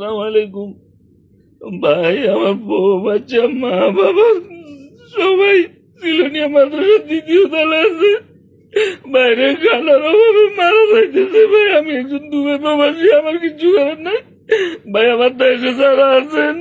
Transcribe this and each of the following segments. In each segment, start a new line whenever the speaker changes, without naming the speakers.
সালাম আলাইকুম ভাই, আমার বউ, বাচ্চা, মা, বাবা, সবাই সিলোনিয়া মাদ্রাসার দ্বিতীয় তলা আছে। বাইরে খানার অভাবে মারা যাইতেছে ভাই, আমি একজন দুবে প্রবাসী, আমার কিছু করার নাই। ভাই, আমার দেশে যারা আছেন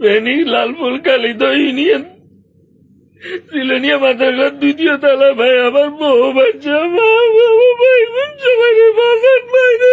ফেনী লালপুর কালিত ইউনিয়ন সিলোনিয়া মাদ্রাসার দ্বিতীয় তলা ভাই, আমার বউ, বাচ্চা, মা, বাবা, ভাই সবাই বাসার বাইরে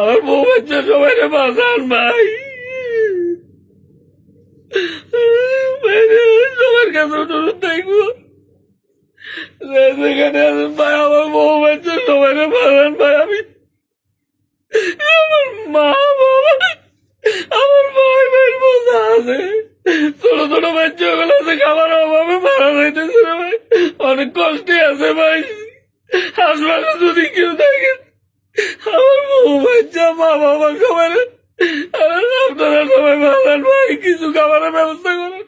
আমার বউ বাচ্চা সবাই বাঁচান ভাই। সবার কাছে অনুরোধ থাকব সেখানে আছেন ভাই, আমার বউ বাচ্চা সবাই বাঁচান ভাই, আমি আমার মা, বাবা, আমার ভাই ভাই বোঝা আছে। ছোট ছোট বাচ্চা গুলো আছে, খাবার অভাবে মারা যাইতেছে ভাই। অনেক কষ্টে আছে ভাই। হাসপাতালে যদি কেউ বাচ্চা মা বাবা খাবারের আপনারা সবাই বাজান ভাই কিছু খাবারের ব্যবস্থা করেন।